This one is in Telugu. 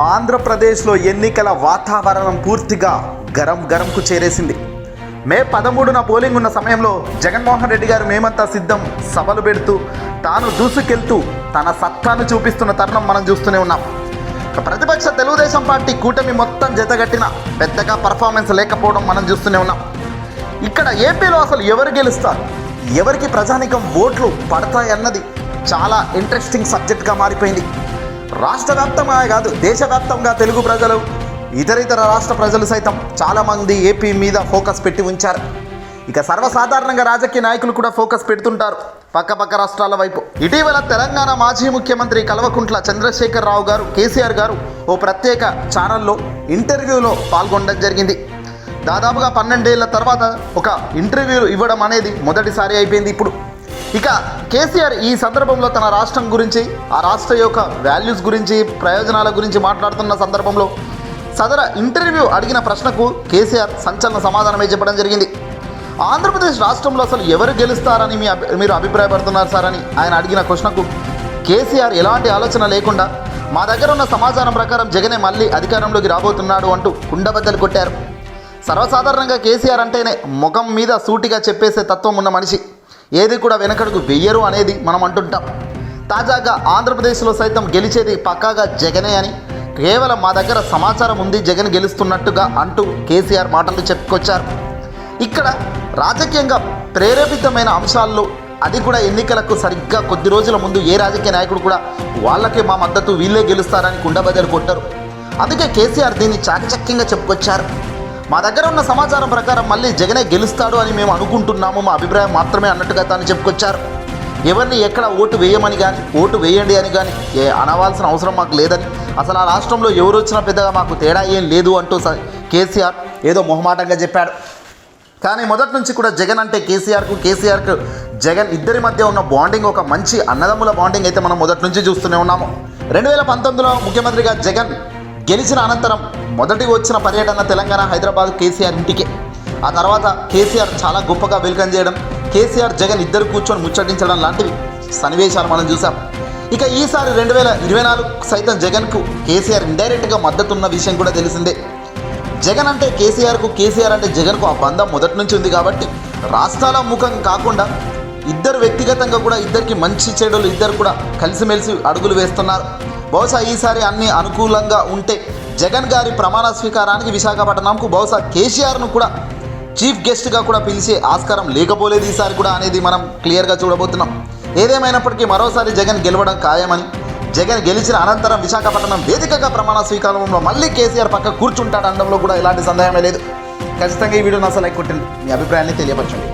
ఆంధ్రప్రదేశ్లో ఎన్నికల వాతావరణం పూర్తిగా గరం గరంకు చేరేసింది. మే పదమూడున పోలింగ్ ఉన్న సమయంలో జగన్మోహన్ రెడ్డి గారు మేమంతా సిద్ధం సభలు పెడుతూ తాను దూసుకెళ్తూ తన సత్తాను చూపిస్తున్న తరుణం మనం చూస్తూనే ఉన్నాం. ప్రతిపక్ష తెలుగుదేశం పార్టీ కూటమి మొత్తం జతగట్టిన పెద్దగా పర్ఫార్మెన్స్ లేకపోవడం మనం చూస్తూనే ఉన్నాం. ఇక్కడ ఏపీలో అసలు ఎవరు గెలుస్తారు? ఎవరికి ప్రజానికం ఓట్లు పడతాయన్నది చాలా ఇంట్రెస్టింగ్ సబ్జెక్ట్గా మారిపోయింది. రాష్ట్ర వ్యాప్తంగా కాదు దేశవ్యాప్తంగా తెలుగు ప్రజలు ఇతర ఇతర రాష్ట్ర ప్రజలు సైతం చాలామంది ఏపీ మీద ఫోకస్ పెట్టి ఉంచారు. ఇక సర్వసాధారణంగా రాజకీయ నాయకులు కూడా ఫోకస్ పెడుతుంటారు. పక్క పక్క రాష్ట్రాల వైపు. ఇటీవల తెలంగాణ మాజీ ముఖ్యమంత్రి కల్వకుంట్ల చంద్రశేఖర్ రావు గారు కేసీఆర్ గారు ఓ ప్రత్యేక ఛానల్లో ఇంటర్వ్యూలో పాల్గొనడం జరిగింది. దాదాపుగా పన్నెండేళ్ళ తర్వాత ఒక ఇంటర్వ్యూ ఇవ్వడం అనేది మొదటిసారి అయిపోయింది ఇప్పుడు. ఇక కేసీఆర్ ఈ సందర్భంలో తన రాష్ట్రం గురించి ఆ రాష్ట్ర యొక్క వాల్యూస్ గురించి ప్రయోజనాల గురించి మాట్లాడుతున్న సందర్భంలో సదర ఇంటర్వ్యూ అడిగిన ప్రశ్నకు కేసీఆర్ సంచలన సమాధానమే చెప్పడం జరిగింది. ఆంధ్రప్రదేశ్ రాష్ట్రంలో అసలు ఎవరు గెలుస్తారని మీ మీరు అభిప్రాయపడుతున్నారు సార్ అని ఆయన అడిగిన ప్రశ్నకు కేసీఆర్ ఎలాంటి ఆలోచన లేకుండా మా దగ్గర ఉన్న సమాచారం ప్రకారం జగనే మళ్ళీ అధికారంలోకి రాబోతున్నాడు అంటూ కుండబద్దలు కొట్టారు. సర్వసాధారణంగా కేసీఆర్ అంటేనే ముఖం మీద సూటిగా చెప్పేసే తత్వం ఉన్న మనిషి. ఏది కూడా వెనకడుగు వెయ్యరు అనేది మనం అంటుంటాం. తాజాగా ఆంధ్రప్రదేశ్లో సైతం గెలిచేది పక్కాగా జగనే అని కేవలం మా దగ్గర సమాచారం ఉంది జగన్ గెలుస్తున్నట్టుగా అంటూ కేసీఆర్ మాటలు చెప్పుకొచ్చారు. ఇక్కడ రాజకీయంగా ప్రేరేపితమైన అంశాల్లో అది కూడా ఎన్నికలకు సరిగ్గా కొద్ది రోజుల ముందు ఏ రాజకీయ నాయకుడు కూడా వాళ్ళకే మా మద్దతు వీళ్ళే గెలుస్తారని కుండబద్దలు కొట్టారు. అందుకే కేసీఆర్ దీన్ని చాకచక్యంగా చెప్పుకొచ్చారు. మా దగ్గర ఉన్న సమాచారం ప్రకారం మళ్ళీ జగనే గెలుస్తాడు అని మేము అనుకుంటున్నాము. మా అభిప్రాయం మాత్రమే అన్నట్టుగా తాను చెప్పుకొచ్చారు. ఎవరిని ఎక్కడ ఓటు వేయమని కానీ ఓటు వేయండి అని కానీ ఏ అనవాల్సిన అవసరం మాకు లేదని. అసలు ఆ రాష్ట్రంలో ఎవరు వచ్చినా పెద్దగా మాకు తేడా ఏం లేదు అంటూ స- కేసీఆర్ ఏదో మొహమాటంగా చెప్పాడు. కానీ మొదటి నుంచి కూడా జగన్ అంటే కేసీఆర్కు కేసీఆర్కు జగన్ ఇద్దరి మధ్య ఉన్న బాండింగ్ ఒక మంచి అన్నదమ్ముల బాండింగ్ అయితే మనం మొదటి నుంచి చూస్తూనే ఉన్నాము. రెండు వేల పంతొమ్మిదిలో ముఖ్యమంత్రిగా జగన్ గెలిచిన అనంతరం మొదటి వచ్చిన పర్యటన తెలంగాణ హైదరాబాద్ కేసీఆర్ ఇంటికి. ఆ తర్వాత కేసీఆర్ చాలా గొప్పగా వెల్కమ్ చేయడం కేసీఆర్ జగన్ ఇద్దరు కూర్చొని ముచ్చటించడం లాంటివి సన్నివేశాలు మనం చూసాం. ఇక ఈసారి రెండు వేల ఇరవై నాలుగు సైతం జగన్కు కేసీఆర్ ఇండైరెక్ట్గా మద్దతున్న విషయం కూడా తెలిసిందే. జగన్ అంటే కేసీఆర్కు కేసీఆర్ అంటే జగన్కు ఆ బంధం మొదటి నుంచి ఉంది కాబట్టి రాష్ట్రాల ముఖం కాకుండా ఇద్దరు వ్యక్తిగతంగా కూడా ఇద్దరికి మంచి చెడులు ఇద్దరు కూడా కలిసిమెలిసి అడుగులు వేస్తున్నారు. బహుశా ఈసారి అన్ని అనుకూలంగా ఉంటే జగన్ గారి ప్రమాణ స్వీకారానికి విశాఖపట్నంకు బహుశా కేసీఆర్ను కూడా చీఫ్ గెస్ట్గా కూడా పిలిచే ఆస్కారం లేకపోలేదు ఈసారి కూడా అనేది మనం క్లియర్గా చూడబోతున్నాం. ఏదేమైనప్పటికీ మరోసారి జగన్ గెలవడం ఖాయమని జగన్ గెలిచిన అనంతరం విశాఖపట్నం వేదికగా ప్రమాణ స్వీకారంలో మళ్ళీ కేసీఆర్ పక్క కూర్చుంటాడు అనడంలో కూడా ఎలాంటి సందేహమే లేదు. ఖచ్చితంగా ఈ వీడియోని అసలు లైక్ కొట్టండి. మీ అభిప్రాయాన్ని తెలియపరచండి.